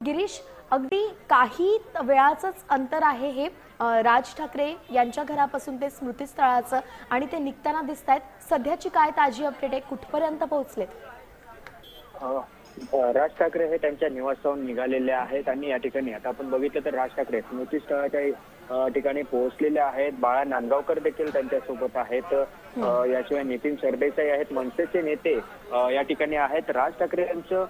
गिरीश अगदी काही वेळाचंच अंतर आहे हे राज ठाकरे यांच्या घरापासून ते स्मृतीस्थळाचं आणि ते निघताना दिसत आहेत सध्याची काय ताजी अपडेट आहे? कुठपर्यंत पोहोचलेत? राज ठाकरे हे त्यांच्या निवासस्थान निघालेले आहेत आणि या ठिकाणी आता आपण बघितलं तर राज ठाकरे स्मृतीस्थळाच्या ठिकाणी पोहोचलेले आहेत. बाळा नांदगावकर देखील त्यांच्यासोबत आहेत. याशिवाय नितीन सरदेसाई आहेत. मनसेचे नेते या ठिकाणी आहेत. राज ठाकरे यांचं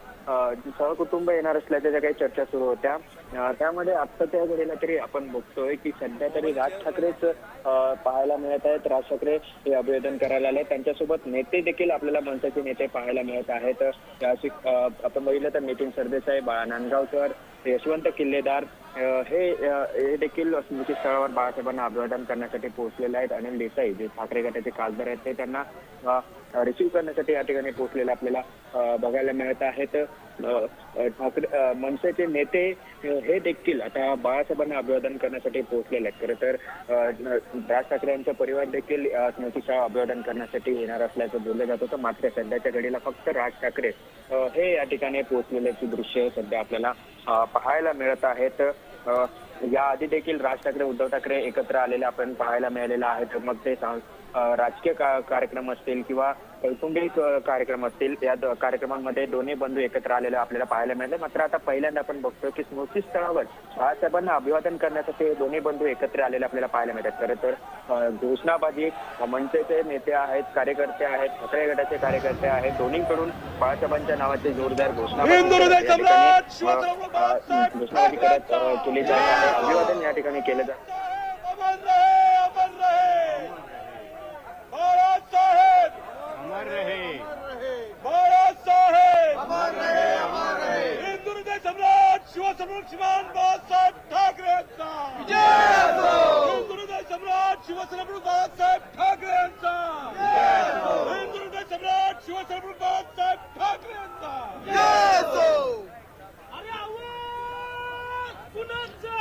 सहकुटुंब येणार असल्याच्या ज्या काही चर्चा सुरू होत्या त्यामध्ये आत्ताच्या घडीला तरी आपण बघतोय की सध्या तरी राज ठाकरेच पाहायला मिळत आहेत. राज ठाकरे हे अभिवादन करायला आले त्यांच्यासोबत नेते देखील आपल्याला मनसेचे नेते पाहायला मिळत आहेत. आपण बघितलं तर नितीन सरदेसाई बाळा नांदगावकर यशवंत किल्लेदार हे हे देखील स्मृतीस्थळावर बाळासाहेबांना अभिवादन करण्यासाठी पोहोचलेले आहेत. अनिल देसाई जे ठाकरे गटाचे खासदार आहेत ते त्यांना रिसीव्ह करण्यासाठी या ठिकाणी पोहोचलेले आपल्याला बघायला मिळत आहेत. ठाकरे मनसेचे नेते हे देखील आता बाळासाहेबांना अभिवादन करण्यासाठी पोहोचलेले आहेत. खरं तर राज ठाकरे यांचा परिवार देखील अ, स्मृतीशाळा अभिवादन करण्यासाठी येणार असल्याचं बोललं जात होतं. मात्र सध्याच्या घडीला फक्त राज ठाकरे हे या ठिकाणी पोहोचलेल्याची दृश्य सध्या आपल्याला पाहायला मिळत आहेत. या याआधी देखील राज ठाकरे उद्धव ठाकरे एकत्र आलेले आपण पाहायला मिळालेलं आहे मग ते राजकीय कार्यक्रम असतील किंवा कौटुंबिक कार्यक्रम असतील या कार्यक्रमांमध्ये दोन्ही बंधू एकत्र आलेले आपल्याला पाहायला मिळाले. मात्र आता पहिल्यांदा आपण बघतो की स्मृतीस्थळावर बाळासाहेबांना अभिवादन करण्यासाठी दोन्ही बंधू एकत्र आलेले आपल्याला पाहायला मिळतात. खरं तर घोषणाबाजी मनसेचे नेते आहेत कार्यकर्ते आहेत ठाकरे गटाचे कार्यकर्ते आहेत दोन्हीकडून बाळासाहेबांच्या नावाचे जोरदार घोषणाबाजी करत केली जात आहे. अभिवादन या ठिकाणी केलं जात अमर रहे अमर रहे! बाळासाहेब! अमर रहे। बाळासाहेब ठाकरे यांचा. हिंदुर्ग सम्राट शिवसर्व बाळासाहेब ठाकरे यांचा. अरे आवाज कुणाचा